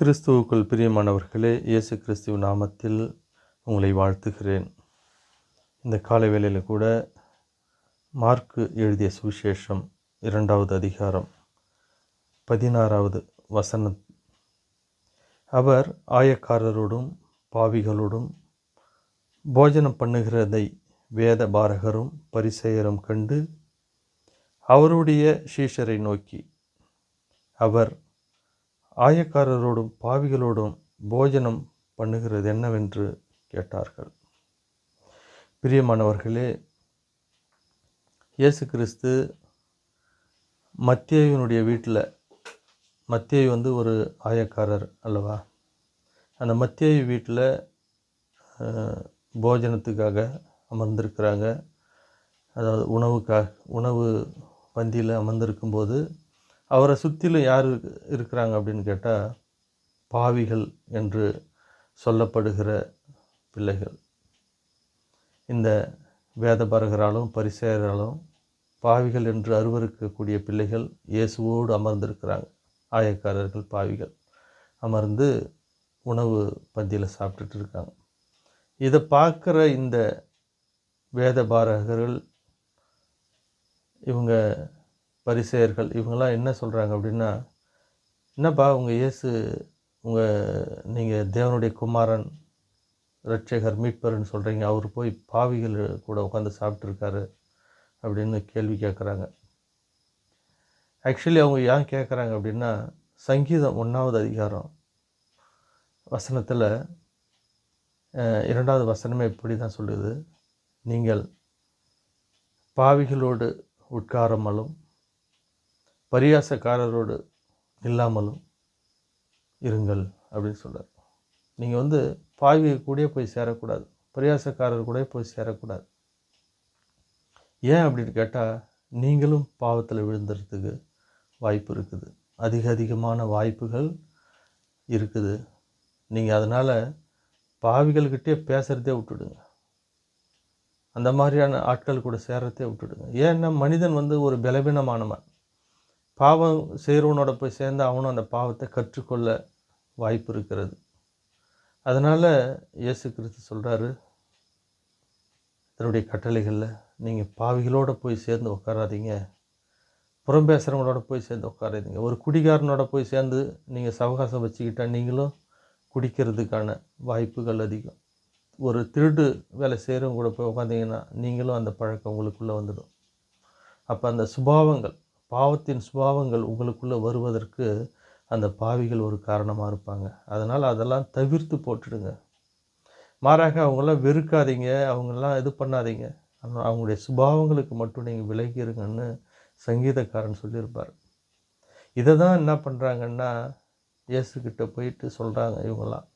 கிறிஸ்துவுக்குள் பிரியமானவர்களே இயேசு கிறிஸ்துவ நாமத்தில் உங்களை வாழ்த்துகிறேன். இந்த காலை வேளையில் கூட மார்க்கு எழுதிய சுவிசேஷம் இரண்டாவது அதிகாரம் பதினாறாவது வசனம். அவர் ஆயக்காரரோடும் பாவிகளோடும் போஜனம் பண்ணுகிறதை வேத பாரகரும் பரிசெயரும் கண்டு அவருடைய சீஷரை நோக்கி அவர் ஆயக்காரரோடும் பாவிகளோடும் போஜனம் பண்ணுகிறது என்னவென்று கேட்டார்கள். பிரியமானவர்களே இயேசு கிறிஸ்து மத்தியவினுடைய வீட்டில் மத்திய வந்து ஒரு ஆயக்காரர் அல்லவா? அந்த மத்திய வீட்டில் போஜனத்துக்காக அமர்ந்திருக்கிறாங்க. அதாவது உணவுக்காக உணவு பந்தியில் அமர்ந்திருக்கும்போது அவரை சுற்றிலும் யார் இருக்கிறாங்க அப்படின்னு கேட்டால் பாவிகள் என்று சொல்லப்படுகிற பிள்ளைகள். இந்த வேதபாரகராலும் பரிசேயராலும் பாவிகள் என்று அருவருக்கக்கூடிய பிள்ளைகள் இயேசுவோடு அமர்ந்திருக்கிறாங்க. ஆயக்காரர்கள் பாவிகள். அமர்ந்து உணவு பந்தியில் சாப்பிட்டுட்டு இருக்காங்க. இதை பார்க்குற இந்த வேத பாரகர்கள் இவங்க பரிசெயர்கள் இவங்கெல்லாம் என்ன சொல்கிறாங்க அப்படின்னா என்னப்பா உங்கள் இயேசு உங்கள் நீங்கள் தேவனுடைய குமாரன் ரட்சகர் மீட்பர்னு சொல்கிறீங்க அவர் போய் பாவிகள் கூட உட்காந்து சாப்பிட்ருக்காரு அப்படின்னு கேள்வி கேட்குறாங்க. ஆக்சுவலி அவங்க ஏன் கேட்குறாங்க அப்படின்னா சங்கீதம் ஒன்றாவது அதிகாரம் வசனத்தில் இரண்டாவது வசனமே இப்படி தான் சொல்லுது. நீங்கள் பாவிகளோடு உட்காரமலும் பரியாசக்காரரோடு இல்லாமலும் இருங்கள் அப்படின்னு சொல்கிறார் நீங்கள் வந்து பாவியை கூட போய் சேரக்கூடாது பரியாசக்காரர் கூட போய் சேரக்கூடாது. ஏன் அப்படின்னு கேட்டால் நீங்களும் பாவத்தில் விழுந்துறதுக்கு வாய்ப்பு இருக்குது. அதிக அதிகமான வாய்ப்புகள் இருக்குது. நீங்கள் அதனால் பாவிகள்கிட்டே பேசுகிறதே விட்டுடுங்க. அந்த மாதிரியான ஆட்கள் கூட சேரத்தே விட்டுடுங்க. ஏன்னா மனிதன் வந்து ஒரு பலவீனமானவன் பாவம் செய்கிறவனோட போய் சேர்ந்து அவனும் அந்த பாவத்தை கற்றுக்கொள்ள வாய்ப்பு இருக்கிறது. அதனால் இயேசு கிறிஸ்து சொல்கிறாரு தன்னுடைய கட்டளைகளில் நீங்கள் பாவிகளோடு போய் சேர்ந்து உட்காராதீங்க புறம் பேசுகிறவங்களோட போய் சேர்ந்து உட்காராதீங்க ஒரு குடிகாரனோட போய் சேர்ந்து நீங்கள் சவகாசம் வச்சுக்கிட்டால் நீங்களும் குடிக்கிறதுக்கான வாய்ப்புகள் அதிகம். ஒரு திருடு வேலை செய்கிறவங்க கூட போய் உட்காந்திங்கன்னா நீங்களும் அந்த பழக்கம் உங்களுக்குள்ளே வந்துடும். அப்போ அந்த சுபாவங்கள் பாவத்தின் சுபாவங்கள் உங்களுக்குள்ளே வருவதற்கு அந்த பாவிகள் ஒரு காரணமாக இருப்பாங்க. அதனால் அதெல்லாம் தவிர்த்து போட்டுடுங்க. மாறாக அவங்களாம் வெறுக்காதீங்க அவங்கெல்லாம் இது பண்ணாதீங்க. அவங்களுடைய சுபாவங்களுக்கு மட்டும் நீங்கள் விலகி இருங்கன்னு சங்கீதக்காரன் சொல்லியிருப்பார். இதை தான் என்ன பண்ணுறாங்கன்னா இயேசுக்கிட்ட போயிட்டு சொல்கிறாங்க இவங்கெல்லாம்.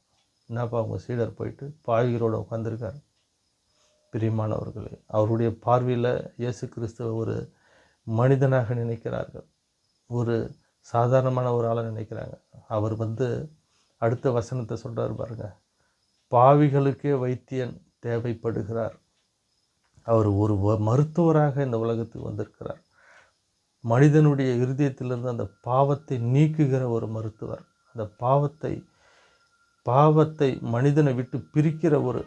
என்னப்பா அவங்க சீடர் போயிட்டு பாவிகளோடு உட்காந்துருக்காரு பிரியமானவர்களே அவருடைய பார்வையில் இயேசு கிறிஸ்துவ ஒரு மனிதனாக நினைக்கிறார்கள். ஒரு சாதாரணமான ஒரு ஆளை நினைக்கிறாங்க. அவர் வந்து அடுத்த வசனத்தை சொல்கிறார் பாருங்க. பாவிகளுக்கே வைத்தியன் தேவைப்படுகிறார். அவர் ஒரு வ- மருத்துவராக இந்த உலகத்துக்கு வந்திருக்கிறார். மனிதனுடைய இருதயத்திலிருந்து அந்த பாவத்தை நீக்குகிற ஒரு மருத்துவர். அந்த பாவத்தை பாவத்தை மனிதனை விட்டு பிரிக்கிற ஒரு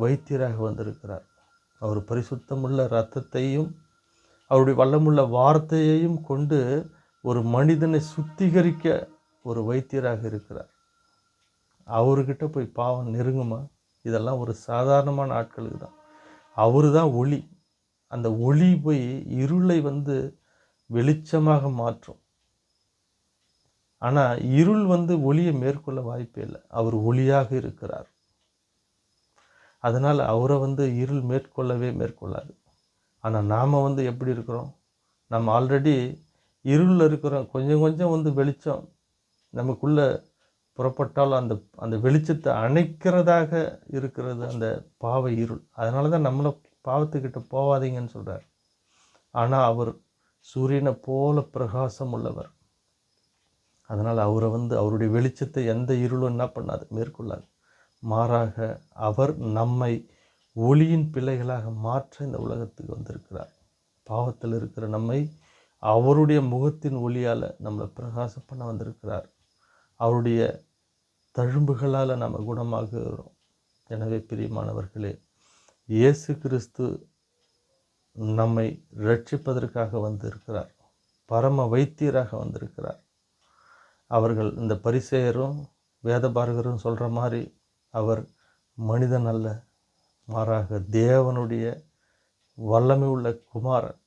வைத்தியராக வந்திருக்கிறார். அவர் பரிசுத்தமுள்ள இரத்தத்தையும் அவருடைய வல்லமுள்ள வார்த்தையையும் கொண்டு ஒரு மனிதனை சுத்திகரிக்க ஒரு வைத்தியராக இருக்கிறார். அவர்கிட்ட போய் பாவம் நெருங்குமா? இதெல்லாம் ஒரு சாதாரணமான ஆட்களுக்கு தான். அவரு தான் ஒளி. அந்த ஒளி போய் இருளை வந்து வெளிச்சமாக மாற்றும். ஆனால் இருள் வந்து ஒளியை மேற்கொள்ள வாய்ப்பே இல்லை. அவர் ஒளியாக இருக்கிறார். அதனால் அவரை வந்து இருள் மேற்கொள்ளவே மேற்கொள்ளாது. ஆனால் நாம் வந்து எப்படி இருக்கிறோம்? நம்ம ஆல்ரெடி இருளில் இருக்கிறோம். கொஞ்சம் கொஞ்சம் வந்து வெளிச்சம் நமக்குள்ளே புறப்பட்டாலும் அந்த அந்த வெளிச்சத்தை அணைக்கிறதாக இருக்கிறது அந்த பாவ இருள். அதனால தான் நம்மளை பாவத்துக்கிட்ட போவாதீங்கன்னு சொல்கிறார் ஆனால் அவர் சூரியனை போல பிரகாசம் உள்ளவர். அதனால் அவரை வந்து அவருடைய வெளிச்சத்தை எந்த இருளும் என்ன பண்ணாது மேற்கொள்ளாது. மாறாக அவர் நம்மை ஒளியின் பிள்ளைகளாக மாற்ற இந்த உலகத்துக்கு வந்திருக்கிறார். பாவத்தில் இருக்கிற நம்மை அவருடைய முகத்தின் ஒளியால் நம்மளை பிரகாசம் பண்ண வந்திருக்கிறார். அவருடைய தழும்புகளால் நம்ம குணமாகிறோம் எனவே பிரியமானவர்களே இயேசு கிறிஸ்து நம்மை ரட்சிப்பதற்காக வந்திருக்கிறார். பரம வைத்தியராக வந்திருக்கிறார். அவர்கள் இந்த பரிசெயரும் வேதபாரகரும் சொல்கிற மாதிரி அவர் மனிதன் அல்ல. மாறாக தேவனுடைய வல்லமை உள்ள குமாரன்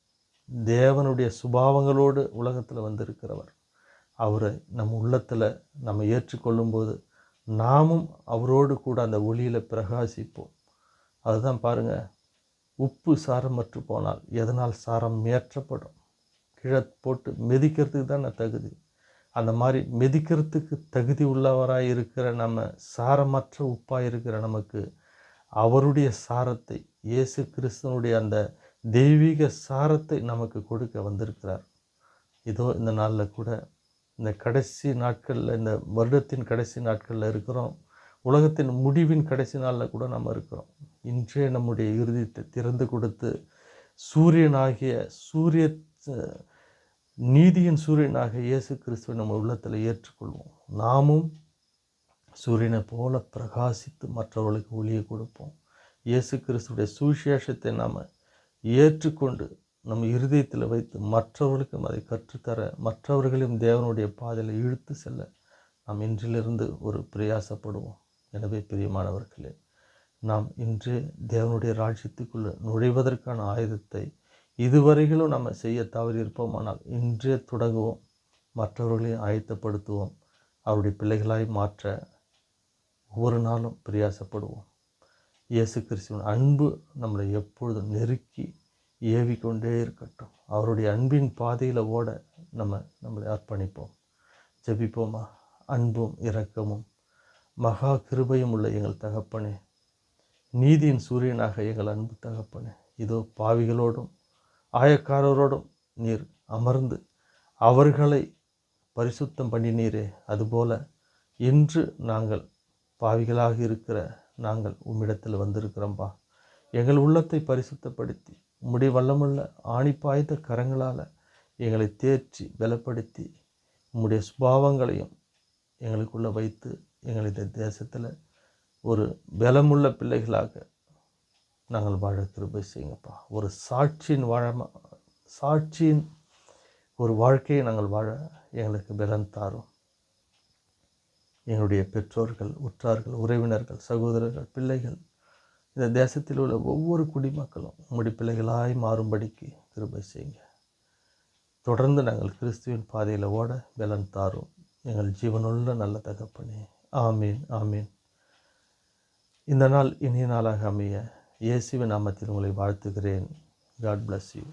தேவனுடைய சுபாவங்களோடு உலகத்தில் வந்திருக்கிறவர். அவரை நம் உள்ளத்தில் நம்ம ஏற்றுக்கொள்ளும்போது நாமும் அவரோடு கூட அந்த ஒளியில் பிரகாசிப்போம். அதுதான் பாருங்கள் உப்பு சாரமற்று போனால் எதனால் சாரம் ஏற்றப்படும் கீழே போட்டு மிதிக்கிறதுக்கு தான் தகுதி. அந்த மாதிரி மிதிக்கிறதுக்கு தகுதி உள்ளவராக இருக்கிற நம்ம சாரமற்ற உப்பாக இருக்கிற நமக்கு அவருடைய சாரத்தை இயேசு கிறிஸ்தனுடைய அந்த தெய்வீக சாரத்தை நமக்கு கொடுக்க வந்திருக்கிறார். இதோ இந்த நாளில் கூட இந்த கடைசி நாட்களில் இந்த வருடத்தின் கடைசி நாட்களில் இருக்கிறோம். உலகத்தின் முடிவின் கடைசி நாளில் கூட நம்ம இருக்கிறோம். இன்றே நம்முடைய இறுதியத்தை திறந்து கொடுத்து சூரியனாகிய சூரிய நீதியின் சூரியனாக இயேசு கிறிஸ்துவை நம்ம உள்ளத்தில் ஏற்றுக்கொள்வோம். நாமும் சூரியனை போல பிரகாசித்து மற்றவர்களுக்கு ஒளியை கொடுப்போம். இயேசு கிறிஸ்துடைய சுவிசேஷத்தை நாம் ஏற்றுக்கொண்டு நம் இருதயத்தில் வைத்து மற்றவர்களுக்கும் அதை கற்றுத்தர மற்றவர்களையும் தேவனுடைய பாதையில் இழுத்து செல்ல நாம் இன்றிலிருந்து ஒரு பிரயாசப்படுவோம். எனவே பிரியமானவர்களே நாம் இன்று தேவனுடைய ராஜ்யத்துக்குள்ளே நுழைவதற்கான ஆயுதத்தை இதுவரையிலும் நம்ம செய்ய தவறியிருப்போம். ஆனால் இன்றே தொடங்குவோம். மற்றவர்களையும் ஆயத்தப்படுத்துவோம். அவருடைய பிள்ளைகளாய் மாற்ற ஒவ்வொரு நாளும் பிரயாசப்படுவோம். இயேசு கிறிஸ்துவின் அன்பு நம்மளை எப்பொழுதும் நெருக்கி ஏவிக்கொண்டே இருக்கட்டும். அவருடைய அன்பின் பாதையில் ஓட நம்ம நம்மளை அர்ப்பணிப்போம். ஜபிப்போமா? அன்பும் இரக்கமும் மகா கிருபையும் உள்ள எங்கள் தகப்பனே. நீதியின் சூரியனாக எங்கள் அன்பு தகப்பனே. இதோ பாவிகளோடும் ஆயக்காரரோடும் நீர் அமர்ந்து அவர்களை பரிசுத்தம் பண்ணினீரே. அதுபோல இன்று நாங்கள் பாவிகளாக இருக்கிற நாங்கள் உம்மிடத்தில் வந்திருக்கிறோம்பா. எங்கள் உள்ளத்தை பரிசுத்தப்படுத்தி உம்முடைய வல்லமுள்ள ஆணிப்பாய்ந்த கரங்களால் எங்களை தேர்ச்சி பலப்படுத்தி உம்முடைய சுபாவங்களையும் எங்களுக்குள்ளே வைத்து எங்களை இந்த தேசத்தில் ஒரு பலமுள்ள பிள்ளைகளாக நாங்கள் வாழ கிருபை செய்யுங்கப்பா. ஒரு சாட்சியின் வாழமாக சாட்சியின் ஒரு வாழ்க்கையை நாங்கள் வாழ எங்களுக்கு பலன் தாரும். எங்களுடைய பெற்றோர்கள் உற்றார்கள் உறவினர்கள் சகோதரர்கள் பிள்ளைகள் இந்த தேசத்தில் உள்ள ஒவ்வொரு குடிமக்களும் உங்களுடைய பிள்ளைகளாய் மாறும்படிக்கு கிருபை செய்யுங்க. தொடர்ந்து நாங்கள் கிறிஸ்துவின் பாதையில் ஓட பலன் தாரும். எங்கள் ஜீவனுள்ள நல்ல தகப்பனே. ஆமீன் ஆமீன். இந்த நாள் இனிய நாளாக அமைய இயேசுவின் நாமத்தில் உங்களை வாழ்த்துகிறேன். God bless you